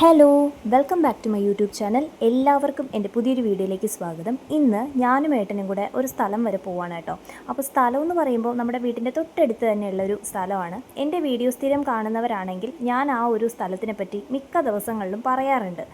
Hello welcome back to my YouTube channel എല്ലാവർക്കും എന്റെ പുതിയൊരു വീഡിയോയിലേക്ക് സ്വാഗതം. ഇന്ന് ഞാനും ഏട്ടനും കൂടെ ഒരു സ്ഥലം വരെ പോവാണ് കേട്ടോ. അപ്പോൾ സ്ഥലം എന്ന് പറയുമ്പോൾ നമ്മുടെ വീട്ടിന്റെ തൊട്ടടുത്ത് തന്നെയുള്ള ഒരു സ്ഥലമാണ്. എന്റെ വീഡിയോ സ്ഥിരം കാണുന്നവരാണെങ്കിൽ ഞാൻ ആ ഒരു സ്ഥലത്തിനെ പറ്റി മിക്ക ദിവസങ്ങളിലും പറയാറുണ്ട്.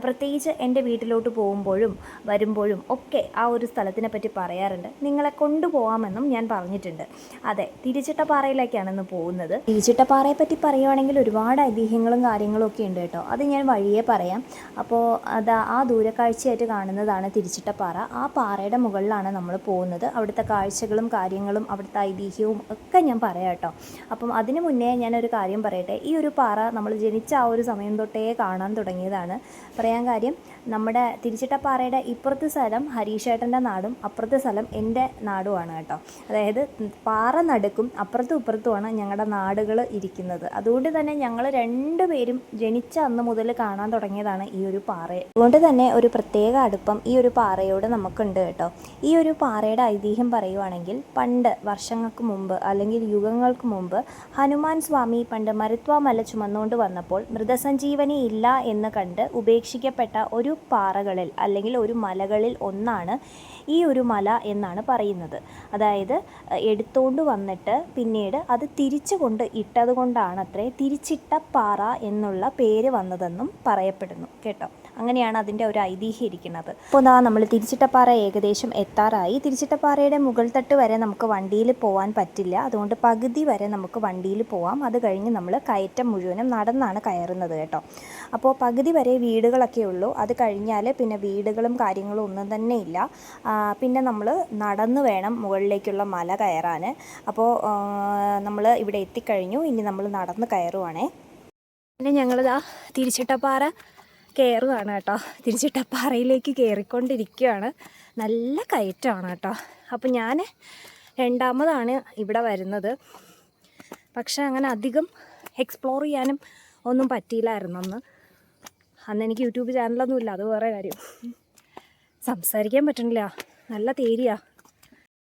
പ്രത്യേകിച്ച് എന്റെ വീട്ടിലോട്ട് പോകുമ്പോഴും വരുമ്പോഴും ഒക്കെ ആ ഒരു സ്ഥലത്തിനെ പറ്റി പറയാറുണ്ട്. നിങ്ങളെ കൊണ്ടുപോകാമെന്നും ഞാൻ പറഞ്ഞിട്ടുണ്ട്. അതെ തിരിച്ചിട്ടപ്പാറയിലേക്കാണ് ഇന്ന് പോകുന്നത്. തിരിച്ചിട്ടപ്പാറയെ പറ്റി പറയുവാണെങ്കിൽ ഒരുപാട് ഐതിഹ്യങ്ങളും കാര്യങ്ങളും ഒക്കെ ഉണ്ട് കേട്ടോ. അത് ഞാൻ വഴിയെ പറയാം. അപ്പോൾ അത് ആ ദൂരക്കാഴ്ചയായിട്ട് കാണുന്നതാണ് തിരിച്ചിട്ടപ്പാറ. ആ പാറയുടെ മുകളിലാണ് നമ്മൾ പോകുന്നത്. അവിടുത്തെ കാഴ്ചകളും കാര്യങ്ങളും അവിടുത്തെ ഐതിഹ്യവും ഒക്കെ ഞാൻ പറയാം കേട്ടോ. അപ്പം അതിനു മുന്നേ ഞാനൊരു കാര്യം പറയട്ടെ. ഈ ഒരു പാറ നമ്മൾ ജനിച്ച ആ ഒരു സമയം തൊട്ടേ കാണാൻ തുടങ്ങിയതാണ്. പറയാൻ കാര്യം നമ്മുടെ തിരിച്ചിട്ടപ്പാറയുടെ ഇപ്പുറത്തെ സ്ഥലം ഹരീഷേട്ടന്റെ നാടും അപ്പുറത്തെ സ്ഥലം എന്റെ നാടുമാണ് കേട്ടോ. അതായത് പാറ നടുക്കും അപ്പുറത്തും ഇപ്പുറത്തുമാണ് ഞങ്ങളുടെ നാടുകൾ ഇരിക്കുന്നത്. അതുകൊണ്ട് തന്നെ ഞങ്ങൾ രണ്ടുപേരും ജനിച്ച അന്ന് മുതൽ കാണാൻ തുടങ്ങിയതാണ് ഈ ഒരു പാറ. അതുകൊണ്ട് തന്നെ ഒരു പ്രത്യേക അടുപ്പം ഈ ഒരു പാറയോട് നമുക്കുണ്ട് കേട്ടോ. ഈ ഒരു പാറയുടെ ഐതിഹ്യം പറയുവാണെങ്കിൽ പണ്ട് വർഷങ്ങൾക്ക് മുമ്പ് അല്ലെങ്കിൽ യുഗങ്ങൾക്ക് മുമ്പ് ഹനുമാൻ സ്വാമി പണ്ട് മരുത്വ മല ചുമന്നുകൊണ്ട് വന്നപ്പോൾ മൃതസഞ്ജീവനി ഇല്ല എന്ന് കണ്ട് ഉപേക്ഷിക്കപ്പെട്ട ഒരു പാറകളിൽ അല്ലെങ്കിൽ ഒരു മലകളിൽ ഒന്നാണ് ഈ ഒരു മല എന്നാണ് പറയുന്നത്. അതായത് എടുത്തുകൊണ്ട് വന്നിട്ട് പിന്നീട് അത് തിരിച്ചു കൊണ്ട് ഇട്ടത് അത്രേ തിരിച്ചിട്ട പാറ എന്നുള്ള പേര് വന്നതെന്നും പറയപ്പെടുന്നു. കേട്ടോ? അങ്ങനെയാണ് അതിന്റെ ഒരു ഐതിഹ്യം ഇരിക്കുന്നത് അപ്പോൾ ഇതാ നമ്മൾ തിരിച്ചിട്ടപ്പാറ ഏകദേശം എത്താറായി. തിരിച്ചിട്ടപ്പാറയുടെ മുകൾ തട്ട് വരെ നമുക്ക് വണ്ടിയിൽ പോകാൻ പറ്റില്ല. അതുകൊണ്ട് പകുതി വരെ നമുക്ക് വണ്ടിയിൽ പോവാം. അത് കഴിഞ്ഞ് നമ്മൾ കയറ്റം മുഴുവനും നടന്നാണ് കയറുന്നത് കേട്ടോ. അപ്പോൾ പകുതി വരെ വീടുകളൊക്കെ ഉള്ളൂ. അത് കഴിഞ്ഞാൽ പിന്നെ വീടുകളും കാര്യങ്ങളും ഒന്നും തന്നെ ഇല്ല. പിന്നെ നമ്മൾ നടന്ന് വേണം മുകളിലേക്കുള്ള മല കയറാൻ. അപ്പോൾ നമ്മൾ ഇവിടെ എത്തിക്കഴിഞ്ഞു. ഇനി നമ്മൾ നടന്ന് കയറുവാണേ. പിന്നെ ഞങ്ങളിതാ തിരിച്ചിട്ടപ്പാറ കയറുകയാണ് കേട്ടോ. തിരിച്ചിട്ടപ്പാറയിലേക്ക് കയറിക്കൊണ്ടിരിക്കുകയാണ് നല്ല കയറ്റമാണ് കേട്ടോ. അപ്പോൾ ഞാൻ രണ്ടാമതാണ് ഇവിടെ വരുന്നത്. പക്ഷെ അങ്ങനെ അധികം എക്സ്പ്ലോർ ചെയ്യാനും ഒന്നും പറ്റിയില്ലായിരുന്നു അന്ന്. അന്ന് എനിക്ക് യൂട്യൂബ് ചാനലൊന്നുമില്ല അത് വേറെ കാര്യം. സംസാരിക്കാൻ പറ്റണില്ല. നല്ല തേരിയാ.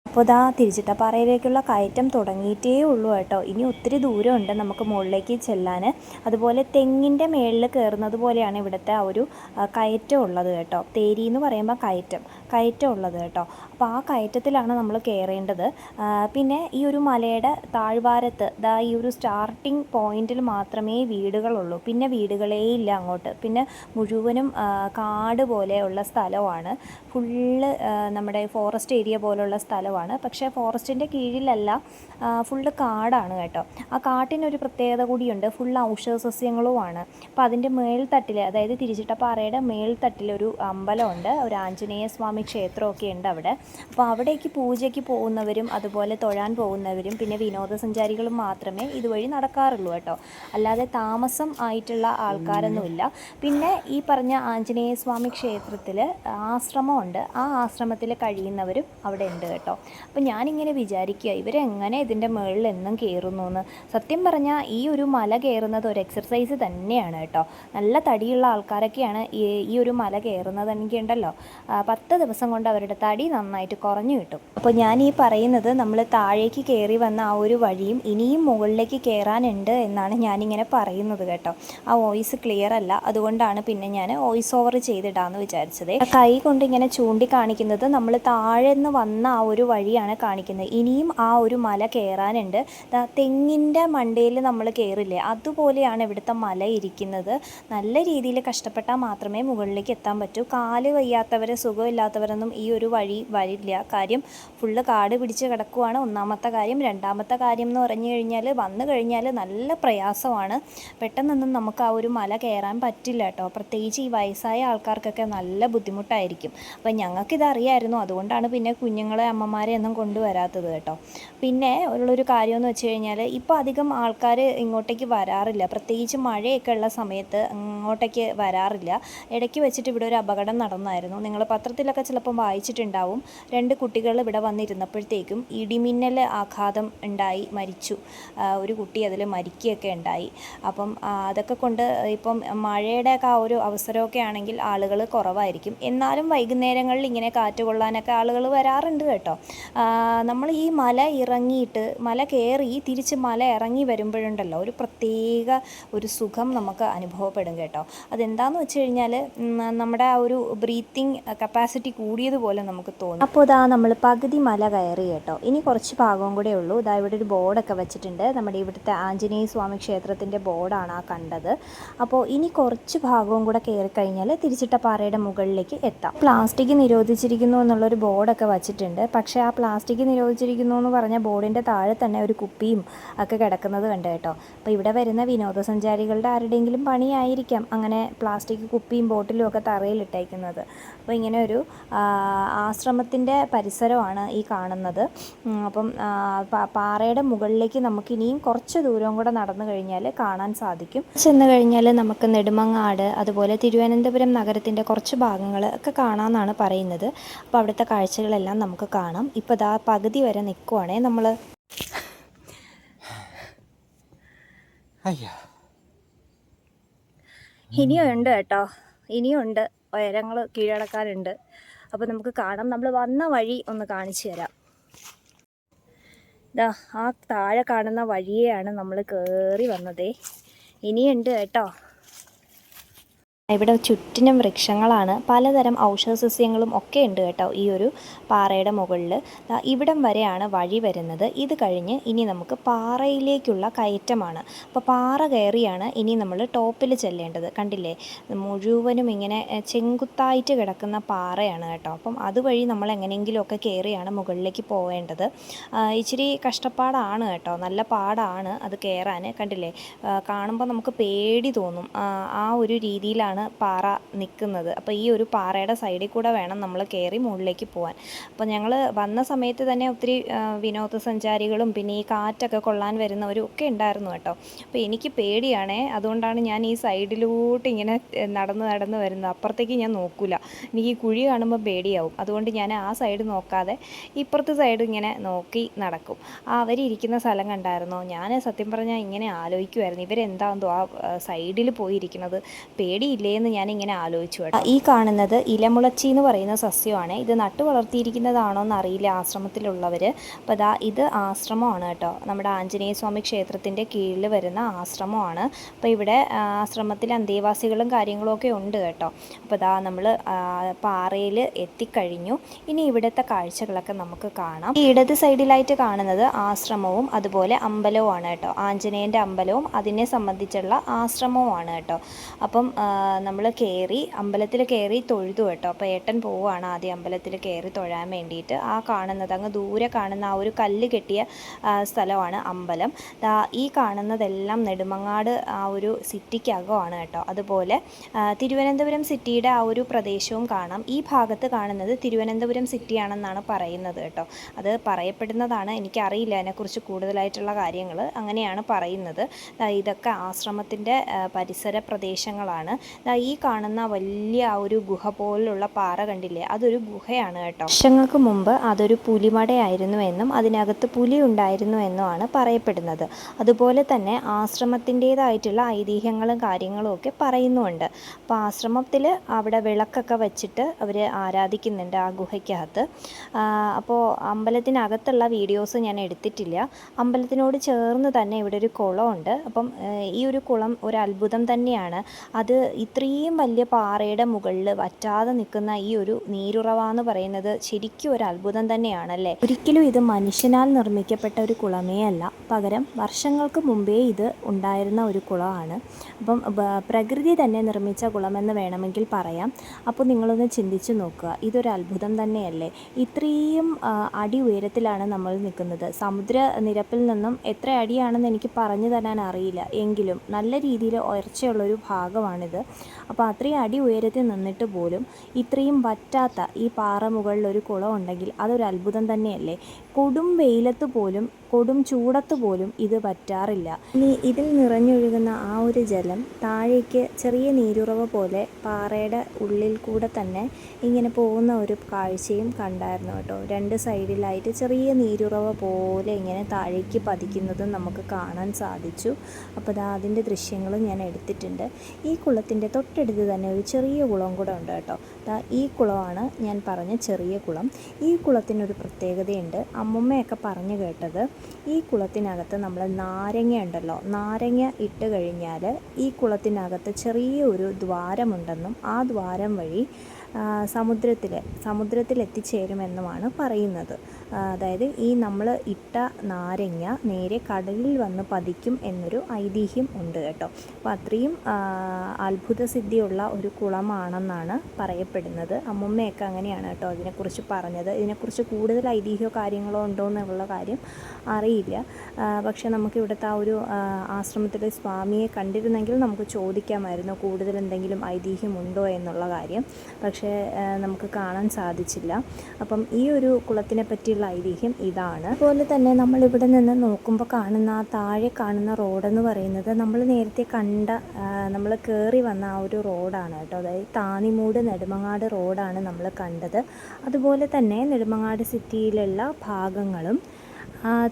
അപ്പോൾ ഇതാ തിരിച്ചിട്ടപ്പാറയിലേക്കുള്ള കയറ്റം തുടങ്ങിയിട്ടേ ഉള്ളൂ കേട്ടോ. ഇനി ഒത്തിരി ദൂരമുണ്ട് നമുക്ക് മുകളിലേക്ക് ചെല്ലാൻ. അതുപോലെ തെങ്ങിന്റെ മേളിൽ കയറുന്നത് പോലെയാണ് ഇവിടുത്തെ ആ ഒരു കയറ്റം ഉള്ളത് കേട്ടോ. തേരി എന്ന് പറയുമ്പോൾ കയറ്റം. കയറ്റം ഉള്ളത് കേട്ടോ. അപ്പോൾ ആ കയറ്റത്തിലാണ് നമ്മൾ കയറേണ്ടത് പിന്നെ ഈ ഒരു മലയുടെ താഴ്വാരത്ത് ദാ ഈ ഒരു സ്റ്റാർട്ടിംഗ് പോയിന്റിൽ മാത്രമേ വീടുകളുള്ളൂ. പിന്നെ വീടുകളേ ഇല്ല അങ്ങോട്ട്. പിന്നെ മുഴുവനും കാട് പോലെയുള്ള സ്ഥലമാണ്. ഫുള്ള് നമ്മുടെ ഫോറസ്റ്റ് ഏരിയ പോലുള്ള സ്ഥലമാണ്. പക്ഷേ ഫോറസ്റ്റിന്റെ കീഴിലല്ല ഫുള്ള് കാടാണ് കേട്ടോ. ആ കാട്ടിനൊരു പ്രത്യേകത കൂടിയുണ്ട്. ഫുള്ള് ഔഷധ സസ്യങ്ങളുമാണ് അപ്പോൾ അതിന്റെ മേൽത്തട്ടിൽ അതായത് തിരിച്ചിട്ടപ്പാറയുടെ മേൽത്തട്ടിലൊരു അമ്പലമുണ്ട്. ഒരു ആഞ്ജനേയ സ്വാമി ക്ഷേത്രമൊക്കെ ഉണ്ട് അവിടെ. അപ്പോൾ അവിടേക്ക് പൂജയ്ക്ക് പോകുന്നവരും അതുപോലെ തൊഴാൻ പോകുന്നവരും പിന്നെ വിനോദസഞ്ചാരികളും മാത്രമേ ഇതുവഴി നടക്കാറുള്ളൂ കേട്ടോ. അല്ലാതെ താമസം ആയിട്ടുള്ള ആൾക്കാരൊന്നുമില്ല. പിന്നെ ഈ പറഞ്ഞ ആഞ്ജനേയ സ്വാമി ക്ഷേത്രത്തിൽ ആശ്രമമുണ്ട്. ആ ആശ്രമത്തിൽ കഴിയുന്നവരും അവിടെ ഉണ്ട് കേട്ടോ. അപ്പോൾ ഞാനിങ്ങനെ വിചാരിക്കുക ഇവരെങ്ങനെ ഇതിന്റെ മുകളിൽ എന്നും കയറുന്നു എന്ന് സത്യം പറഞ്ഞാൽ ഈ ഒരു മല കയറുന്നത് ഒരു എക്സർസൈസ് തന്നെയാണ് കേട്ടോ. നല്ല തടിയുള്ള ആൾക്കാരൊക്കെയാണ് ഈ ഒരു മല കയറുന്നത് എനിക്കുണ്ടല്ലോ. പത്ത് ദിവസം കൊണ്ട് അവരുടെ തടി നന്നായിട്ട് കുറഞ്ഞു കിട്ടും. അപ്പോൾ ഞാൻ ഈ പറയുന്നത് നമ്മൾ താഴേക്ക് കയറി വന്ന ആ ഒരു വഴിയും ഇനിയും മുകളിലേക്ക് കയറാനുണ്ട് എന്നാണ് ഞാനിങ്ങനെ പറയുന്നത് കേട്ടോ. ആ വോയിസ് ക്ലിയർ അല്ല. അതുകൊണ്ടാണ് പിന്നെ ഞാൻ വോയിസ് ഓവർ ചെയ്തിടാന്ന് വിചാരിച്ചത്. കൈ കൊണ്ട് ഇങ്ങനെ ചൂണ്ടിക്കാണിക്കുന്നത് നമ്മൾ താഴെ നിന്ന് വന്ന ആ ഒരു വഴിയാണ് കാണിക്കുന്നത്. ഇനിയും ആ ഒരു മല കയറാനുണ്ട്. തെങ്ങിന്റെ മണ്ടയിൽ നമ്മൾ കയറില്ലേ അതുപോലെയാണ് ഇവിടുത്തെ മല ഇരിക്കുന്നത്. നല്ല രീതിയിൽ കഷ്ടപ്പെട്ടാൽ മാത്രമേ മുകളിലേക്ക് എത്താൻ പറ്റൂ. കാൽ വയ്യാത്തവർ സുഖമില്ലാത്തവരൊന്നും ഈ ഒരു വഴി വരില്ല. കാര്യം ഫുള്ള് കാട് പിടിച്ച് കിടക്കുവാണ് ഒന്നാമത്തെ കാര്യം. രണ്ടാമത്തെ കാര്യം എന്ന് പറഞ്ഞു കഴിഞ്ഞാൽ വന്നു കഴിഞ്ഞാൽ നല്ല പ്രയാസമാണ്. പെട്ടെന്നൊന്നും നമുക്ക് ആ ഒരു മല കയറാൻ പറ്റില്ല കേട്ടോ. പ്രത്യേകിച്ച് ഈ വയസ്സായ ആൾക്കാർക്കൊക്കെ നല്ല ബുദ്ധിമുട്ടായിരിക്കും. അപ്പം ഞങ്ങൾക്കിത് അറിയായിരുന്നു അതുകൊണ്ടാണ് പിന്നെ കുഞ്ഞുങ്ങളെ അമ്മമാരെ ഒന്നും കൊണ്ടുവരാത്തത് കേട്ടോ. പിന്നെ ഉള്ളൊരു കാര്യമെന്ന് വെച്ച് കഴിഞ്ഞാൽ ഇപ്പോൾ അധികം ആൾക്കാർ ഇങ്ങോട്ടേക്ക് വരാറില്ല. പ്രത്യേകിച്ച് മഴയൊക്കെ ഉള്ള സമയത്ത് ഇങ്ങോട്ടേക്ക് വരാറില്ല. ഇടയ്ക്ക് വെച്ചിട്ട് ഇവിടെ ഒരു അപകടം നടന്നായിരുന്നു. നിങ്ങൾ പത്രത്തിലൊക്കെ ചിലപ്പം വായിച്ചിട്ടുണ്ടാവും. രണ്ട് കുട്ടികൾ ഇവിടെ വന്നിരുന്നപ്പോഴത്തേക്കും ഇടിമിന്നൽ ആഘാതം ഉണ്ടായി മരിച്ചു. ഒരു കുട്ടി അതിൽ മരിക്കുകയൊക്കെ ഉണ്ടായി. അപ്പം അതൊക്കെ കൊണ്ട് ഇപ്പം മഴയുടെയൊക്കെ ആ ഒരു അവസരമൊക്കെ ആണെങ്കിൽ ആളുകൾ കുറവായിരിക്കും. എന്നാലും വൈകുന്നേരങ്ങളിൽ ഇങ്ങനെ കാറ്റ് കൊള്ളാനൊക്കെ ആളുകൾ വരാറുണ്ട് കേട്ടോ. നമ്മൾ ഈ മല ഇറങ്ങിയിട്ട് മല കയറി തിരിച്ച് മല ഇറങ്ങി വരുമ്പോഴുണ്ടല്ലോ ഒരു പ്രത്യേക ഒരു സുഖം നമുക്ക് അനുഭവപ്പെടും കേട്ടോ. അതെന്താണെന്ന് വെച്ച് കഴിഞ്ഞാൽ നമ്മുടെ ആ ഒരു ബ്രീത്തിങ് കപ്പാസിറ്റി കൂടിയതുപോലെ നമുക്ക് തോന്നും. അപ്പോൾ ഇതാ നമ്മൾ പകുതി മല കയറി കേട്ടോ. ഇനി കുറച്ച് ഭാഗവും കൂടെ ഉള്ളൂ. ഇതാ ഇവിടെ ഒരു ബോർഡൊക്കെ വെച്ചിട്ടുണ്ട്. നമ്മുടെ ഇവിടുത്തെ ആഞ്ജനേയ സ്വാമി ക്ഷേത്രത്തിന്റെ ബോർഡാണ് ആ കണ്ടത്. അപ്പോൾ ഇനി കുറച്ച് ഭാഗവും കൂടെ കയറി കഴിഞ്ഞാൽ തിരിച്ചിട്ട പാറയുടെ മുകളിലേക്ക് എത്താം. പ്ലാസ്റ്റിക് നിരോധിച്ചിരിക്കുന്നു എന്നുള്ളൊരു ബോർഡൊക്കെ വച്ചിട്ടുണ്ട്. പക്ഷേ ആ പ്ലാസ്റ്റിക് നിരോധിച്ചിരിക്കുന്നു എന്ന് പറഞ്ഞ ബോർഡിന്റെ താഴെ തന്നെ ഒരു കുപ്പിയും ഒക്കെ കിടക്കുന്നത് കണ്ട് കേട്ടോ. അപ്പോൾ ഇവിടെ വരുന്ന വിനോദസഞ്ചാരികളുടെ ആരുടെയെങ്കിലും പണിയായിരിക്കാം അങ്ങനെ പ്ലാസ്റ്റിക് കുപ്പിയും ബോട്ടിലും ഒക്കെ തറയിലിട്ടേക്കുന്നത് അപ്പോൾ ഇങ്ങനെ ഒരു ആശ്രമത്തിന്റെ പരിസരമാണ് ഈ കാണുന്നത്. അപ്പം പാറയുടെ മുകളിലേക്ക് നമുക്ക് ഇനിയും കുറച്ച് ദൂരവും കൂടെ നടന്നു കഴിഞ്ഞാൽ കാണാൻ സാധിക്കും. ചെന്ന് കഴിഞ്ഞാൽ നമുക്ക് നെടുമങ്ങാട് അതുപോലെ തിരുവനന്തപുരം നഗരത്തിന്റെ കുറച്ച് ഭാഗങ്ങൾ ഒക്കെ കാണാമെന്നാണ് പറയുന്നത്. അപ്പോൾ അവിടുത്തെ കാഴ്ചകളെല്ലാം നമുക്ക് കാണാം. ഇപ്പോൾ ദാ പകുതി വരെ നിൽക്കുവാണേ നമ്മൾ ഇനിയുണ്ട് ഇനിയും ഉണ്ട് കേട്ടോ. ഇനിയും ഉണ്ട് ഉയരങ്ങൾ കീഴടക്കാനുണ്ട്. അപ്പോൾ നമുക്ക് കാണാം. നമ്മൾ വന്ന വഴി ഒന്ന് കാണിച്ചു തരാം. ഇതാ ആ താഴെ കാണുന്ന വഴിയെയാണ് നമ്മൾ കയറി വന്നതേ. ഇനിയുണ്ട് കേട്ടോ. ഇവിടെ ചുറ്റിനും വൃക്ഷങ്ങളാണ്. പലതരം ഔഷധ സസ്യങ്ങളും ഒക്കെ ഉണ്ട് കേട്ടോ ഈ ഒരു പാറയുടെ മുകളിൽ ഇവിടം വരെയാണ് വഴി വരുന്നത്. ഇത് കഴിഞ്ഞ് ഇനി നമുക്ക് പാറയിലേക്കുള്ള കയറ്റമാണ്. അപ്പോൾ പാറ കയറിയാണ് ഇനി നമ്മൾ ടോപ്പിൽ ചെല്ലേണ്ടത്. കണ്ടില്ലേ? മുഴുവനും ഇങ്ങനെ ചെങ്കുത്തായിട്ട് കിടക്കുന്ന പാറയാണ് കേട്ടോ. അപ്പം അതുവഴി നമ്മൾ എങ്ങനെയെങ്കിലുമൊക്കെ കയറിയാണ് മുകളിലേക്ക് പോവേണ്ടത്. ഇച്ചിരി കഷ്ടപ്പാടാണ് കേട്ടോ. നല്ല പാടാണ് അത് കയറാൻ കണ്ടില്ലേ? കാണുമ്പോൾ നമുക്ക് പേടി തോന്നും. ആ ഒരു രീതിയിലാണ് പാറ നിൽക്കുന്നത് അപ്പോൾ ഈ ഒരു പാറയുടെ സൈഡിൽ കൂടെ വേണം നമ്മൾ കയറി മുകളിലേക്ക് പോകാൻ അപ്പോൾ ഞങ്ങൾ വന്ന സമയത്ത് തന്നെ ഒത്തിരി വിനോദസഞ്ചാരികളും പിന്നെ ഈ കാറ്റൊക്കെ കൊള്ളാൻ വരുന്നവരും ഒക്കെ ഉണ്ടായിരുന്നു കേട്ടോ. അപ്പോൾ എനിക്ക് പേടിയാണേ. അതുകൊണ്ടാണ് ഞാൻ ഈ സൈഡിലോട്ട് ഇങ്ങനെ നടന്ന് നടന്ന് വരുന്നത്. അപ്പുറത്തേക്ക് ഞാൻ നോക്കില്ല എനിക്ക് ഈ കുഴി കാണുമ്പോൾ പേടിയാവും. അതുകൊണ്ട് ഞാൻ ആ സൈഡ് നോക്കാതെ ഇപ്പുറത്തെ സൈഡ് ഇങ്ങനെ നോക്കി നടക്കും. ആ അവരിയ്ക്കുന്ന സ്ഥലം കണ്ടായിരുന്നോ? ഞാൻ സത്യം പറഞ്ഞാൽ ഇങ്ങനെ ആലോചിക്കുമായിരുന്നു ഇവരെന്താണെന്തോ ആ സൈഡിൽ പോയിരിക്കുന്നത്? പേടിയില്ലേ? എന്ന് ഞാൻ ഇങ്ങനെ ആലോചിച്ചു കേട്ടോ. ഈ കാണുന്നത് ഇലമുളച്ചി എന്ന് പറയുന്ന സസ്യമാണ്. ഇത് നട്ടു വളർത്തിയിരിക്കുന്നതാണോ എന്ന് അറിയില്ല ആശ്രമത്തിലുള്ളവർ അപ്പോൾ ദാ ഇത് ആശ്രമമാണ് കേട്ടോ. നമ്മുടെ ആഞ്ജനേയ സ്വാമി ക്ഷേത്രത്തിന്റെ കീഴിൽ വരുന്ന ആശ്രമമാണ്. അപ്പോൾ ഇവിടെ ആശ്രമത്തിൽ അന്തേവാസികളും കാര്യങ്ങളൊക്കെ ഉണ്ട് കേട്ടോ. അപ്പോൾ ദാ നമ്മൾ പാറയിൽ എത്തിക്കഴിഞ്ഞു. ഇനി ഇവിടുത്തെ കാഴ്ചകളൊക്കെ നമുക്ക് കാണാം. ഈ ഇടത് സൈഡിലായിട്ട് കാണുന്നത് ആശ്രമവും അതുപോലെ അമ്പലവുമാണ് കേട്ടോ. ആഞ്ജനേയന്റെ അമ്പലവും അതിനെ സംബന്ധിച്ചുള്ള ആശ്രമവുമാണ് കേട്ടോ. അപ്പം നമ്മൾ കയറി അമ്പലത്തിൽ കയറി തൊഴുതു കേട്ടോ. അപ്പോൾ ഏട്ടൻ പോവുകയാണ് ആദ്യം അമ്പലത്തിൽ കയറി തൊഴാൻ വേണ്ടിയിട്ട്. ആ കാണുന്നത് അങ്ങ് ദൂരെ കാണുന്ന ആ ഒരു കല്ല് കെട്ടിയ സ്ഥലമാണ് അമ്പലം. ഈ കാണുന്നതെല്ലാം നെടുമങ്ങാട് ആ ഒരു സിറ്റിക്കകമാണ് കേട്ടോ. അതുപോലെ തിരുവനന്തപുരം സിറ്റിയുടെ ആ ഒരു പ്രദേശവും കാണാം. ഈ ഭാഗത്ത് കാണുന്നത് തിരുവനന്തപുരം സിറ്റിയാണെന്നാണ് പറയുന്നത് കേട്ടോ. അത് പറയപ്പെടുന്നതാണ്. എനിക്കറിയില്ല അതിനെക്കുറിച്ച് കൂടുതലായിട്ടുള്ള കാര്യങ്ങൾ അങ്ങനെയാണ് പറയുന്നത്. ഇതൊക്കെ ആശ്രമത്തിന്റെ പരിസര പ്രദേശങ്ങളാണ്. ഈ കാണുന്ന വലിയ ഒരു ഗുഹ പോലുള്ള പാറ കണ്ടില്ലേ? അതൊരു ഗുഹയാണ് കേട്ടോ. വർഷങ്ങൾക്ക് മുമ്പ് അതൊരു പുലിമടയായിരുന്നു എന്നും അതിനകത്ത് പുലി ഉണ്ടായിരുന്നു എന്നുമാണ് പറയപ്പെടുന്നത്. അതുപോലെ തന്നെ ആശ്രമത്തിന്റേതായിട്ടുള്ള ഐതിഹ്യങ്ങളും കാര്യങ്ങളും ഒക്കെ പറയുന്നുമുണ്ട് അപ്പോൾ ആശ്രമത്തിൽ അവിടെ വിളക്കൊക്കെ വെച്ചിട്ട് അവർ ആരാധിക്കുന്നുണ്ട് ആ ഗുഹയ്ക്കകത്ത്. അപ്പോൾ അമ്പലത്തിനകത്തുള്ള വീഡിയോസ് ഞാൻ എടുത്തിട്ടില്ല. അമ്പലത്തിനോട് ചേർന്ന് തന്നെ ഇവിടെ ഒരു കുളമുണ്ട്. അപ്പം ഈ ഒരു കുളം ഒരു അത്ഭുതം തന്നെയാണ്. അത് ഇത്രയും വലിയ പാറയുടെ മുകളിൽ വറ്റാതെ നിൽക്കുന്ന ഈ ഒരു നീരുറവ എന്ന് പറയുന്നത് ശരിക്കും ഒരു അത്ഭുതം തന്നെയാണ് അല്ലേ ഒരിക്കലും ഇത് മനുഷ്യനാൽ നിർമ്മിക്കപ്പെട്ട ഒരു കുളമേ അല്ല. പകരം വർഷങ്ങൾക്ക് മുമ്പേ ഇത് ഉണ്ടായിരുന്ന ഒരു കുളമാണ്. അപ്പം പ്രകൃതി തന്നെ നിർമ്മിച്ച കുളമെന്ന് വേണമെങ്കിൽ പറയാം. അപ്പോൾ നിങ്ങളൊന്ന് ചിന്തിച്ചു നോക്കുക. ഇതൊരു അത്ഭുതം തന്നെയല്ലേ? ഇത്രയും അടി ഉയരത്തിലാണ് നമ്മൾ നിൽക്കുന്നത്. സമുദ്ര നിരപ്പിൽ നിന്നും എത്ര അടിയാണെന്ന് എനിക്ക് പറഞ്ഞു തരാൻ അറിയില്ല. എങ്കിലും നല്ല രീതിയിൽ ഉയർച്ചയുള്ളൊരു ഭാഗമാണിത്. Yeah. അപ്പോൾ അത്രയും അടി ഉയരത്തിൽ നിന്നിട്ട് പോലും ഇത്രയും വറ്റാത്ത ഈ പാറ മുകളിൽ ഒരു കുളം ഉണ്ടെങ്കിൽ അതൊരു അത്ഭുതം തന്നെയല്ലേ? കൊടും വെയിലത്ത് പോലും കൊടും ചൂടത്ത് പോലും ഇത് പറ്റാറില്ല ഇനി ഇതിൽ നിറഞ്ഞൊഴുകുന്ന ആ ഒരു ജലം താഴേക്ക് ചെറിയ നീരുറവ പോലെ പാറയുടെ ഉള്ളിൽ കൂടെ തന്നെ ഇങ്ങനെ പോകുന്ന ഒരു കാഴ്ചയും കണ്ടായിരുന്നു കേട്ടോ. രണ്ട് സൈഡിലായിട്ട് ചെറിയ നീരുറവ പോലെ ഇങ്ങനെ താഴേക്ക് പതിക്കുന്നതും നമുക്ക് കാണാൻ സാധിച്ചു. അപ്പോൾ അതിന്റെ ദൃശ്യങ്ങളും ഞാൻ എടുത്തിട്ടുണ്ട്. ഈ കുളത്തിന്റെ തൊട്ടടുത്ത് തന്നെ ഒരു ചെറിയ കുളം കൂടെ ഉണ്ട് കേട്ടോ. ഈ കുളമാണ് ഞാൻ പറഞ്ഞ ചെറിയ കുളം. ഈ കുളത്തിനൊരു പ്രത്യേകതയുണ്ട്. അമ്മുമ്മയൊക്കെ പറഞ്ഞു കേട്ടത് ഈ കുളത്തിനകത്ത് നമ്മൾ നാരങ്ങ ഉണ്ടല്ലോ. നാരങ്ങ ഇട്ട് കഴിഞ്ഞാൽ ഈ കുളത്തിനകത്ത് ചെറിയ ഒരു ദ്വാരമുണ്ടെന്നും ആ ദ്വാരം വഴി സമുദ്രത്തിൽ സമുദ്രത്തിൽ എത്തിച്ചേരുമെന്നുമാണ് പറയുന്നത്. അതായത് ഈ നമ്മൾ ഇട്ട നാരങ്ങ നേരെ കടലിൽ വന്ന് പതിക്കും എന്നൊരു ഐതിഹ്യം ഉണ്ട് കേട്ടോ. അപ്പോൾ അത്രയും അത്ഭുത സിദ്ധിയുള്ള ഒരു കുളമാണെന്നാണ് പറയപ്പെടുന്നത്. അമ്മുമ്മയൊക്കെ അങ്ങനെയാണ് കേട്ടോ അതിനെക്കുറിച്ച് പറഞ്ഞത്. ഇതിനെക്കുറിച്ച് കൂടുതൽ ഐതിഹ്യമോ കാര്യങ്ങളോ ഉണ്ടോ എന്നുള്ള കാര്യം അറിയില്ല. പക്ഷേ നമുക്ക് ഇവിടുത്തെ ആ ഒരു ആശ്രമത്തിലെ സ്വാമിയെ കണ്ടിരുന്നെങ്കിൽ നമുക്ക് ചോദിക്കാമായിരുന്നു കൂടുതൽ എന്തെങ്കിലും ഐതിഹ്യമുണ്ടോ എന്നുള്ള കാര്യം. പക്ഷേ ആ, നമുക്ക് കാണാൻ സാധിച്ചില്ല. അപ്പം ഈ ഒരു കുളത്തിനെ പറ്റിയുള്ള ഐതിഹ്യം ഇതാണ്. അതുപോലെ തന്നെ നമ്മളിവിടെ നിന്ന് നോക്കുമ്പോൾ കാണുന്ന ആ താഴെ കാണുന്ന റോഡെന്ന് പറയുന്നത് നമ്മൾ നേരത്തെ കണ്ട നമ്മൾ കയറി വന്ന ആ ഒരു റോഡാണ് കേട്ടോ. അതായത് താനിമൂട് നെടുമങ്ങാട് റോഡാണ് നമ്മൾ കണ്ടത്. അതുപോലെ തന്നെ നെടുമങ്ങാട് സിറ്റിയിലുള്ള ഭാഗങ്ങളും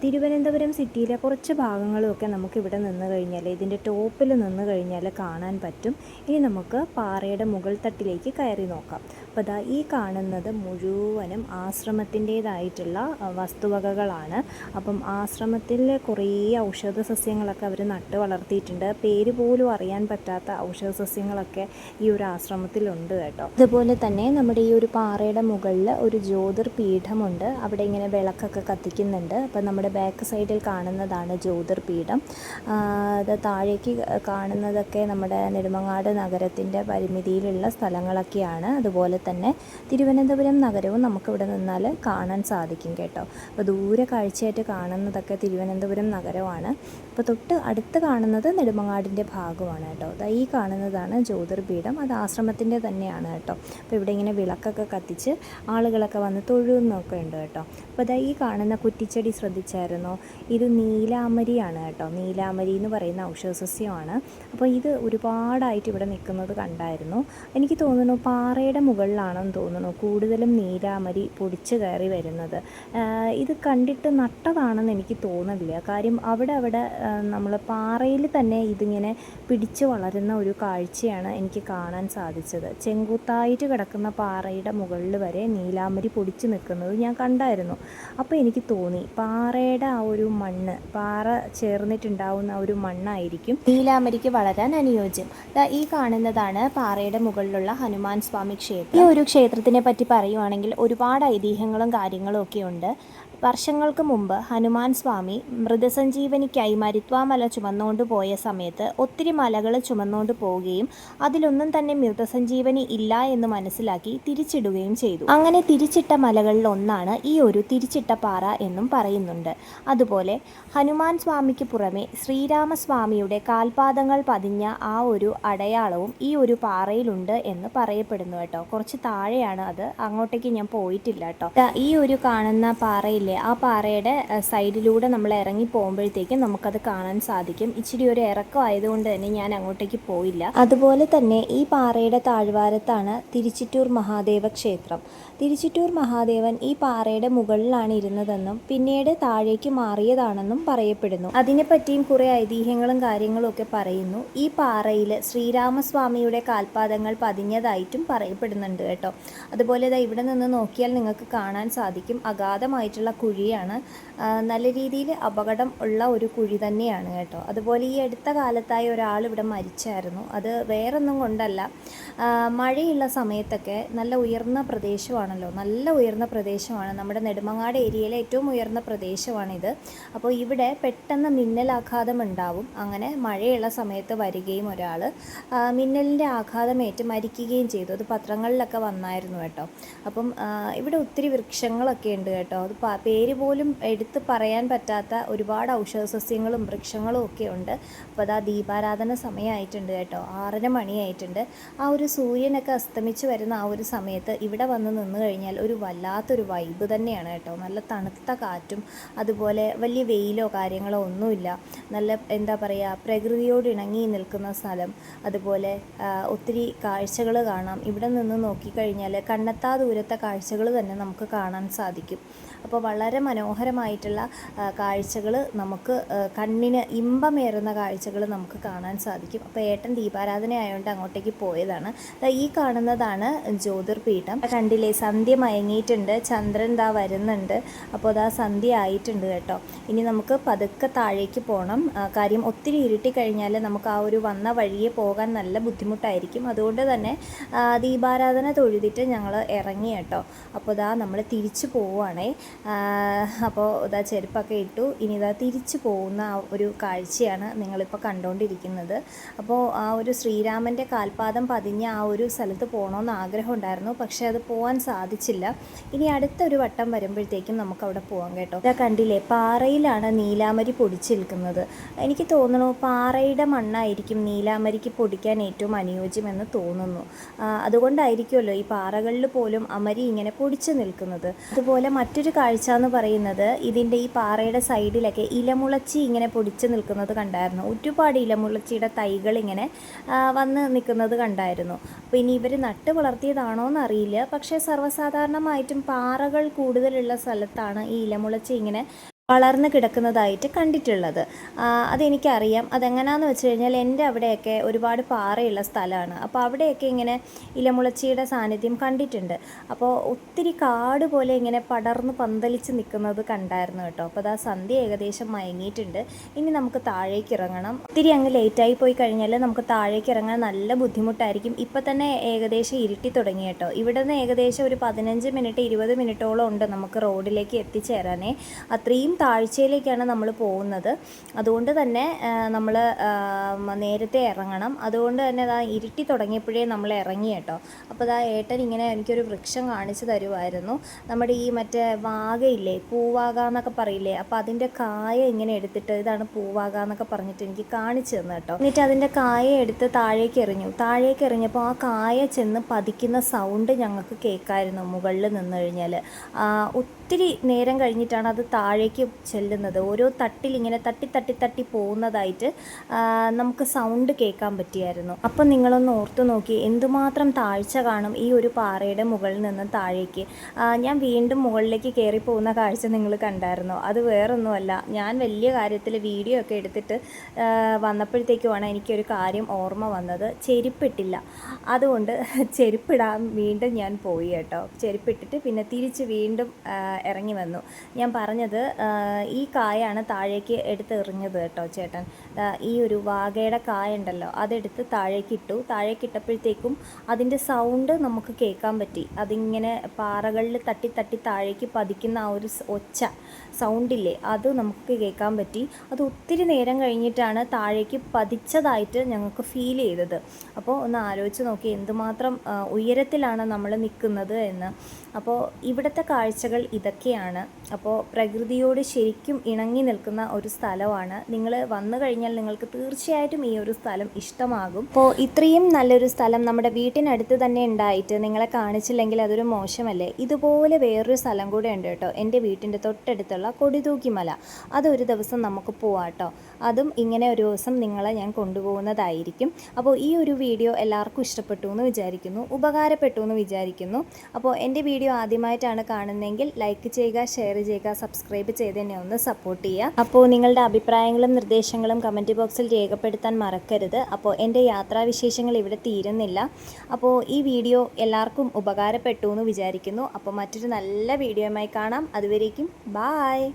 തിരുവനന്തപുരം സിറ്റിയിലെ കുറച്ച് ഭാഗങ്ങളുമൊക്കെ നമുക്കിവിടെ നിന്ന് കഴിഞ്ഞാൽ ഇതിന്റെ ടോപ്പിൽ നിന്ന് കഴിഞ്ഞാൽ കാണാൻ പറ്റും. ഇനി നമുക്ക് പാറയുടെ മുകൾ തട്ടിലേക്ക് കയറി നോക്കാം. അപ്പോൾ ദാ ഈ കാണുന്നത് മുഴുവനും ആശ്രമത്തിന്റേതായിട്ടുള്ള വസ്തുവകകളാണ്. അപ്പം ആശ്രമത്തിൽ കുറേ ഔഷധ സസ്യങ്ങളൊക്കെ അവർ നട്ട് വളർത്തിയിട്ടുണ്ട്. പേര് പോലും അറിയാൻ പറ്റാത്ത ഔഷധ സസ്യങ്ങളൊക്കെ ഈ ഒരു ആശ്രമത്തിലുണ്ട് കേട്ടോ. അതുപോലെ തന്നെ നമ്മുടെ ഈ ഒരു പാറയുടെ മുകളിൽ ഒരു ജ്യോതിർ പീഠമുണ്ട് അവിടെ ഇങ്ങനെ വിളക്കൊക്കെ കത്തിക്കുന്നുണ്ട്. അപ്പം നമ്മുടെ ബാക്ക് സൈഡിൽ കാണുന്നതാണ് ജ്യോതിർ പീഠം അത് താഴേക്ക് കാണുന്നതൊക്കെ നമ്മുടെ നെടുമങ്ങാട് നഗരത്തിന്റെ പരിമിതിയിലുള്ള സ്ഥലങ്ങളൊക്കെയാണ്. അതുപോലെ തന്നെ തിരുവനന്തപുരം നഗരവും നമുക്കിവിടെ നിന്നാൽ കാണാൻ സാധിക്കും കേട്ടോ. അപ്പോൾ ദൂരെ കാഴ്ചയായിട്ട് കാണുന്നതൊക്കെ തിരുവനന്തപുരം നഗരമാണ്. അപ്പോൾ തൊട്ട് അടുത്ത് കാണുന്നത് നെടുമങ്ങാടിന്റെ ഭാഗമാണ് കേട്ടോ. ദാ ഈ കാണുന്നതാണ് ജ്യോതിർപീഠം. അത് ആശ്രമത്തിന്റെ തന്നെയാണ് കേട്ടോ. അപ്പോൾ ഇവിടെ ഇങ്ങനെ വിളക്കൊക്കെ കത്തിച്ച് ആളുകളൊക്കെ വന്ന് തൊഴുന്നൊക്കെ ഉണ്ട് കേട്ടോ. അപ്പോൾ ഈ കാണുന്ന കുറ്റിച്ചെടി ശ്രദ്ധിച്ചായിരുന്നോ? ഇത് നീലാമരിയാണ് കേട്ടോ. നീലാമരി എന്ന് പറയുന്ന ഔഷധസസ്യമാണ്. അപ്പോൾ ഇത് ഒരുപാടായിട്ട് ഇവിടെ നിൽക്കുന്നത് കണ്ടായിരുന്നു. എനിക്ക് തോന്നുന്നു പാറയുടെ മുകളിലാണെന്ന് തോന്നുന്നു കൂടുതലും നീലാമരി പൊടിച്ച് കയറി വരുന്നത്. ഇത് കണ്ടിട്ട് നട്ടതാണെന്ന് എനിക്ക് തോന്നില്ല കാര്യം അവിടെ അവിടെ നമ്മൾ പാറയിൽ തന്നെ ഇതിങ്ങനെ പിടിച്ച് വളരുന്ന ഒരു കാഴ്ചയാണ് എനിക്ക് കാണാൻ സാധിച്ചത്. ചെങ്കുത്തായിട്ട് കിടക്കുന്ന പാറയുടെ മുകളിൽ വരെ നീലാമരി പൊടിച്ച് നിൽക്കുന്നത് ഞാൻ കണ്ടായിരുന്നു. അപ്പോൾ എനിക്ക് തോന്നി പാറയുടെ ആ ഒരു മണ്ണ് പാറ ചേർന്നിട്ടുണ്ടാവുന്ന ഒരു മണ്ണായിരിക്കും നീലാമരിക്ക് വളരാൻ അനുയോജ്യം. ഈ കാണുന്നതാണ് പാറയുടെ മുകളിലുള്ള ഹനുമാൻ സ്വാമി ക്ഷേത്രം. ഈ ഒരു ക്ഷേത്രത്തിനെ പറ്റി പറയുവാണെങ്കിൽ ഒരുപാട് ഐതിഹ്യങ്ങളും കാര്യങ്ങളും ഒക്കെ ഉണ്ട്. വർഷങ്ങൾക്ക് മുമ്പ് ഹനുമാൻ സ്വാമി മൃതസഞ്ജീവനിക്കായി മരുത്വാമല ചുമന്നുകൊണ്ട് പോയ സമയത്ത് ഒത്തിരി മലകൾ ചുമന്നുകൊണ്ട് പോവുകയും അതിലൊന്നും തന്നെ മൃതസഞ്ജീവനി ഇല്ല എന്ന് മനസ്സിലാക്കി തിരിച്ചിടുകയും ചെയ്തു. അങ്ങനെ തിരിച്ചിട്ട മലകളിൽ ഒന്നാണ് ഈ ഒരു തിരിച്ചിട്ട പാറ എന്നും പറയുന്നുണ്ട്. അതുപോലെ ഹനുമാൻ സ്വാമിക്ക് പുറമെ ശ്രീരാമസ്വാമിയുടെ കാൽപാദങ്ങൾ പതിഞ്ഞ ആ ഒരു അടയാളവും ഈ ഒരു പാറയിലുണ്ട് എന്ന് പറയപ്പെടുന്നു കേട്ടോ. കുറച്ച് താഴെയാണ് അത്. അങ്ങോട്ടേക്ക് ഞാൻ പോയിട്ടില്ല കേട്ടോ. ഈ ഒരു കാണുന്ന പാറയില്ലേ ആ പാറയുടെ സൈഡിലൂടെ നമ്മൾ ഇറങ്ങി പോകുമ്പോഴത്തേക്കും നമുക്കത് കാണാൻ സാധിക്കും. ഇച്ചിരി ഒരു ഇറക്കം ആയതുകൊണ്ട് തന്നെ ഞാൻ അങ്ങോട്ടേക്ക് പോയില്ല. അതുപോലെ തന്നെ ഈ പാറയുടെ താഴ്വാരത്താണ് തിരുച്ചിറ്റൂർ മഹാദേവ ക്ഷേത്രം. തിരുച്ചിറ്റൂർ മഹാദേവൻ ഈ പാറയുടെ മുകളിലാണ് ഇരുന്നതെന്നും പിന്നീട് താഴേക്ക് മാറിയതാണെന്നും പറയപ്പെടുന്നു. അതിനെപ്പറ്റിയും കുറേ ഐതിഹ്യങ്ങളും കാര്യങ്ങളും ഒക്കെ പറയുന്നു. ഈ പാറയിൽ ശ്രീരാമസ്വാമിയുടെ കാൽപാദങ്ങൾ പതിഞ്ഞതായിട്ടും പറയപ്പെടുന്നുണ്ട് കേട്ടോ. അതുപോലെ ഇതാ ഇവിടെ നിന്ന് നോക്കിയാൽ നിങ്ങൾക്ക് കാണാൻ സാധിക്കും. അഗാധമായിട്ടുള്ള കുഴിയാണ്. നല്ല രീതിയിൽ അപകടം ഉള്ള ഒരു കുഴി തന്നെയാണ് കേട്ടോ. അതുപോലെ ഈ അടുത്ത കാലത്തായി ഒരാൾ ഇവിടെ മരിച്ചായിരുന്നു. അത് വേറൊന്നും കൊണ്ടല്ല. മഴയുള്ള സമയത്തൊക്കെ നല്ല ഉയർന്ന പ്രദേശമാണല്ലോ. നല്ല ഉയർന്ന പ്രദേശമാണ്. നമ്മുടെ നെടുമങ്ങാട് ഏരിയയിലെ ഏറ്റവും ഉയർന്ന പ്രദേശമാണിത്. അപ്പോൾ ഇവിടെ പെട്ടെന്ന് മിന്നലാഘാതം ഉണ്ടാവും. അങ്ങനെ മഴയുള്ള സമയത്ത് വരികയും ഒരാൾ മിന്നലിന്റെ ആഘാതമേറ്റ് മരിക്കുകയും ചെയ്തു. അത് പത്രങ്ങളിലൊക്കെ വന്നായിരുന്നു കേട്ടോ. അപ്പം ഇവിടെ ഒത്തിരി വൃക്ഷങ്ങളൊക്കെ ഉണ്ട് കേട്ടോ. അത് പേര് പോലും എടുത്ത് പറയാൻ പറ്റാത്ത ഒരുപാട് ഔഷധ സസ്യങ്ങളും വൃക്ഷങ്ങളും ഒക്കെ ഉണ്ട്. അപ്പോൾ അതാ ദീപാരാധന സമയമായിട്ടുണ്ട് കേട്ടോ. ആറര മണിയായിട്ടുണ്ട്. ആ ഒരു ഒരു സൂര്യനൊക്കെ അസ്തമിച്ച് വരുന്ന ആ ഒരു സമയത്ത് ഇവിടെ വന്ന് നിന്ന് കഴിഞ്ഞാൽ ഒരു വല്ലാത്തൊരു വൈബ് തന്നെയാണ് കേട്ടോ. നല്ല തണുത്ത കാറ്റും അതുപോലെ വലിയ വെയിലോ കാര്യങ്ങളോ ഒന്നുമില്ല. നല്ല എന്താ പറയുക പ്രകൃതിയോട് ഇണങ്ങി നിൽക്കുന്ന സ്ഥലം. അതുപോലെ ഒത്തിരി കാഴ്ചകൾ കാണാം. ഇവിടെ നിന്ന് നോക്കിക്കഴിഞ്ഞാൽ കണ്ണെത്താ ദൂരത്തെ കാഴ്ചകൾ തന്നെ നമുക്ക് കാണാൻ സാധിക്കും. അപ്പോൾ വളരെ മനോഹരമായിട്ടുള്ള കാഴ്ചകൾ നമുക്ക് കണ്ണിന് ഇമ്പമേറുന്ന കാഴ്ചകൾ നമുക്ക് കാണാൻ സാധിക്കും. അപ്പോൾ ഏട്ടൻ ദീപാരാധന ആയതുകൊണ്ട് അങ്ങോട്ടേക്ക് പോയതാണ്. ഈ കാണുന്നതാണ് ജ്യോതിർപീഠം. കണ്ടില്ലേ സന്ധ്യ മയങ്ങിയിട്ടുണ്ട് ചന്ദ്രൻ ദാ വരുന്നുണ്ട്. അപ്പോൾ അതാ സന്ധ്യ ആയിട്ടുണ്ട് കേട്ടോ. ഇനി നമുക്ക് പതുക്കെ താഴേക്ക് പോകണം കാര്യം ഒത്തിരി ഇരുട്ടി കഴിഞ്ഞാൽ നമുക്ക് ആ ഒരു വന്ന വഴിയെ പോകാൻ നല്ല ബുദ്ധിമുട്ടായിരിക്കും. അതുകൊണ്ട് തന്നെ ദീപാരാധന തൊഴുതിട്ട് ഞങ്ങൾ ഇറങ്ങി കേട്ടോ. അപ്പോൾ ഇതാ നമ്മൾ തിരിച്ചു പോവുകയാണേ അപ്പോൾ ഇതാ ചെരുപ്പൊക്കെ ഇട്ടു. ഇനി ഇതാ തിരിച്ചു പോകുന്ന ആ ഒരു കാഴ്ചയാണ് നിങ്ങളിപ്പോൾ കണ്ടുകൊണ്ടിരിക്കുന്നത് അപ്പോൾ ആ ഒരു ശ്രീരാമന്റെ കാൽപാദം പതിഞ്ഞ ആ ഒരു സ്ഥലത്ത് പോകണമെന്ന് ആഗ്രഹം ഉണ്ടായിരുന്നു. പക്ഷേ അത് പോകാൻ സാധിച്ചില്ല. ഇനി അടുത്തൊരു വട്ടം വരുമ്പോഴത്തേക്കും നമുക്ക് അവിടെ പോകാം കേട്ടോ. ഇതാ കണ്ടില്ലേ പാറയിലാണ് നീലാമരി പൊടിച്ച് നിൽക്കുന്നത്. എനിക്ക് തോന്നുന്നു പാറയുടെ മണ്ണായിരിക്കും നീലാമരിക്ക് പൊടിക്കാൻ ഏറ്റവും അനുയോജ്യമെന്ന് തോന്നുന്നു. അതുകൊണ്ടായിരിക്കുമല്ലോ ഈ പാറകളിൽ പോലും അമരി ഇങ്ങനെ പൊടിച്ച് നിൽക്കുന്നത്. അതുപോലെ മറ്റൊരു കാഴ്ച എന്ന് പറയുന്നത് ഇതിന്റെ ഈ പാറയുടെ സൈഡിലൊക്കെ ഇലമുളച്ചി ഇങ്ങനെ പൊടിച്ച് നിൽക്കുന്നത് കണ്ടായിരുന്നു. ഒരുപാട് ഇലമുളച്ചിയുടെ തൈകൾ ഇങ്ങനെ വന്ന് നിൽക്കുന്നത് കണ്ടായിരുന്നു. അപ്പോൾ ഇനി ഇവർ നട്ട് വളർത്തിയതാണോ എന്നറിയില്ല പക്ഷേ സർവസാധാരണമായിട്ടും പാറകൾ കൂടുതലുള്ള സ്ഥലത്താണ് ഈ ഇലമുളച്ചി ഇങ്ങനെ വളർന്ന് കിടക്കുന്നതായിട്ട് കണ്ടിട്ടുള്ളത്. അതെനിക്കറിയാം. അതെങ്ങനെയാണെന്ന് വെച്ച് കഴിഞ്ഞാൽ എന്റെ അവിടെയൊക്കെ ഒരുപാട് പാറയുള്ള സ്ഥലമാണ്. അപ്പോൾ അവിടെയൊക്കെ ഇങ്ങനെ ഇലമുളച്ചിയുടെ സാന്നിധ്യം കണ്ടിട്ടുണ്ട്. അപ്പോൾ ഒത്തിരി കാട് പോലെ ഇങ്ങനെ പടർന്ന് പന്തലിച്ച് നിൽക്കുന്നത് കണ്ടായിരുന്നു കേട്ടോ. അപ്പോൾ അതാ സന്ധ്യ ഏകദേശം മയങ്ങിയിട്ടുണ്ട്. ഇനി നമുക്ക് താഴേക്ക് ഇറങ്ങണം. ഒത്തിരി അങ്ങ് ലേറ്റായി പോയി കഴിഞ്ഞാൽ നമുക്ക് താഴേക്ക് ഇറങ്ങാൻ നല്ല ബുദ്ധിമുട്ടായിരിക്കും. ഇപ്പം തന്നെ ഏകദേശം ഇരുട്ടി തുടങ്ങി കേട്ടോ. ഇവിടെ നിന്ന് ഏകദേശം ഒരു പതിനഞ്ച് മിനിറ്റ് ഇരുപത് മിനിറ്റോളം ഉണ്ട് നമുക്ക് റോഡിലേക്ക് എത്തിച്ചേരാനേ. അത്രയും താഴ്ചയിലേക്കാണ് നമ്മൾ പോകുന്നത്. അതുകൊണ്ട് തന്നെ നമ്മൾ നേരത്തെ ഇറങ്ങണം. അതുകൊണ്ട് തന്നെ അതാ ഇരുട്ടി തുടങ്ങിയപ്പോഴേ നമ്മൾ ഇറങ്ങി കേട്ടോ. അപ്പോൾ അതാ ഏട്ടൻ ഇങ്ങനെ എനിക്കൊരു വൃക്ഷം കാണിച്ചു തരുമായിരുന്നു നമ്മുടെ ഈ മറ്റേ വാഗയില്ലേ പൂവാക എന്നൊക്കെ പറയില്ലേ അപ്പോൾ അതിന്റെ കായ ഇങ്ങനെ എടുത്തിട്ട് ഇതാണ് പൂവാക എന്നൊക്കെ പറഞ്ഞിട്ട് എനിക്ക് കാണിച്ചു തന്നു കേട്ടോ. എന്നിട്ട് അതിന്റെ കായ എടുത്ത് താഴേക്ക് എറിഞ്ഞു. താഴേക്ക് എറിഞ്ഞപ്പോൾ ആ കായ ചെന്ന് പതിക്കുന്ന സൗണ്ട് ഞങ്ങൾക്ക് കേൾക്കായിരുന്നു മുകളിൽ നിന്ന് കഴിഞ്ഞാൽ ഒത്തിരി നേരം കഴിഞ്ഞിട്ടാണ് അത് താഴേക്ക് ചെല്ലുന്നത്. ഓരോ തട്ടിൽ ഇങ്ങനെ തട്ടി തട്ടി തട്ടി പോകുന്നതായിട്ട് നമുക്ക് സൗണ്ട് കേൾക്കാൻ പറ്റിയായിരുന്നു. അപ്പം നിങ്ങളൊന്ന് ഓർത്തു നോക്കി എന്തുമാത്രം താഴ്ച കാണും ഈ ഒരു പാറയുടെ മുകളിൽ നിന്ന് താഴേക്ക്. ഞാൻ വീണ്ടും മുകളിലേക്ക് കയറി പോകുന്ന കാഴ്ച നിങ്ങൾ കണ്ടായിരുന്നു? അത് വേറൊന്നുമല്ല. ഞാൻ വലിയ കാര്യത്തിൽ വീഡിയോ ഒക്കെ എടുത്തിട്ട് വന്നപ്പോഴത്തേക്കുമാണ് എനിക്കൊരു കാര്യം ഓർമ്മ വന്നത്. ചെരുപ്പിട്ടില്ല. അതുകൊണ്ട് ചെരുപ്പിടാൻ വീണ്ടും ഞാൻ പോയി കേട്ടോ. ചെരുപ്പിട്ടിട്ട് പിന്നെ തിരിച്ച് വീണ്ടും ഇറങ്ങി വന്നു. ഞാൻ പറഞ്ഞത് ഈ കായാണ് താഴേക്ക് എടുത്ത് എറിഞ്ഞത് കേട്ടോ ചേട്ടൻ. ഈ ഒരു വാഗയുടെ കായ ഉണ്ടല്ലോ അതെടുത്ത് താഴേക്ക് ഇട്ടു താഴേക്ക് ഇട്ടപ്പോഴത്തേക്കും അതിന്റെ സൗണ്ട് നമുക്ക് കേൾക്കാൻ പറ്റി. അതിങ്ങനെ പാറകളിൽ തട്ടി തട്ടി താഴേക്ക് പതിക്കുന്ന ആ ഒരു ഒച്ച സൗണ്ടില്ലേ അത് നമുക്ക് കേൾക്കാൻ പറ്റി. അത് ഒത്തിരി നേരം കഴിഞ്ഞിട്ടാണ് താഴേക്ക് പതിച്ചതായിട്ട് ഞങ്ങൾക്ക് ഫീൽ ചെയ്തത്. അപ്പോൾ ഒന്ന് ആലോചിച്ച് നോക്കി എന്തുമാത്രം ഉയരത്തിലാണ് നമ്മൾ നിൽക്കുന്നത് എന്ന്. അപ്പോൾ ഇവിടുത്തെ കാഴ്ചകൾ ഇതൊക്കെയാണ്. അപ്പോൾ പ്രകൃതിയോട് ശരിക്കും ഇണങ്ങി നിൽക്കുന്ന ഒരു സ്ഥലമാണ്. നിങ്ങൾ വന്നു കഴിഞ്ഞാൽ നിങ്ങൾക്ക് തീർച്ചയായിട്ടും ഈ ഒരു സ്ഥലം ഇഷ്ടമാകും. അപ്പോൾ ഇത്രയും നല്ലൊരു സ്ഥലം നമ്മുടെ വീട്ടിനടുത്ത് തന്നെ ഉണ്ടായിട്ട് നിങ്ങളെ കാണിച്ചില്ലെങ്കിൽ അതൊരു മോശമല്ലേ? ഇതുപോലെ വേറൊരു സ്ഥലം കൂടെ ഉണ്ട് കേട്ടോ. എന്റെ വീട്ടിന്റെ തൊട്ടടുത്തുള്ള കൊടിതൂക്കിമല അതൊരു ദിവസം നമുക്ക് പോവാട്ടോ അതും ഇങ്ങനെ ഒരു ദിവസം നിങ്ങളെ ഞാൻ കൊണ്ടുപോകുന്നതായിരിക്കും. അപ്പോൾ ഈ ഒരു വീഡിയോ എല്ലാവർക്കും ഇഷ്ടപ്പെട്ടു എന്ന് വിചാരിക്കുന്നു. ഉപകാരപ്പെട്ടു എന്ന് വിചാരിക്കുന്നു. അപ്പോൾ എന്റെ വീഡിയോ ആദ്യമായിട്ടാണ് കാണുന്നതെങ്കിൽ ലൈക്ക് ചെയ്യുക ഷെയർ ചെയ്യുക സബ്സ്ക്രൈബ് ചെയ്ത് എന്നെ ഒന്ന് സപ്പോർട്ട് ചെയ്യുക. അപ്പോൾ നിങ്ങളുടെ അഭിപ്രായങ്ങളും നിർദ്ദേശങ്ങളും കമന്റ് ബോക്സിൽ രേഖപ്പെടുത്താൻ മറക്കരുത്. അപ്പോൾ എന്റെ യാത്രാവിശേഷങ്ങൾ ഇവിടെ തീരുന്നില്ല. അപ്പോൾ ഈ വീഡിയോ എല്ലാവർക്കും ഉപകാരപ്പെട്ടു എന്ന് വിചാരിക്കുന്നു. അപ്പോൾ മറ്റൊരു നല്ല വീഡിയോയുമായി കാണാം. അതുവരേക്കും ബായ്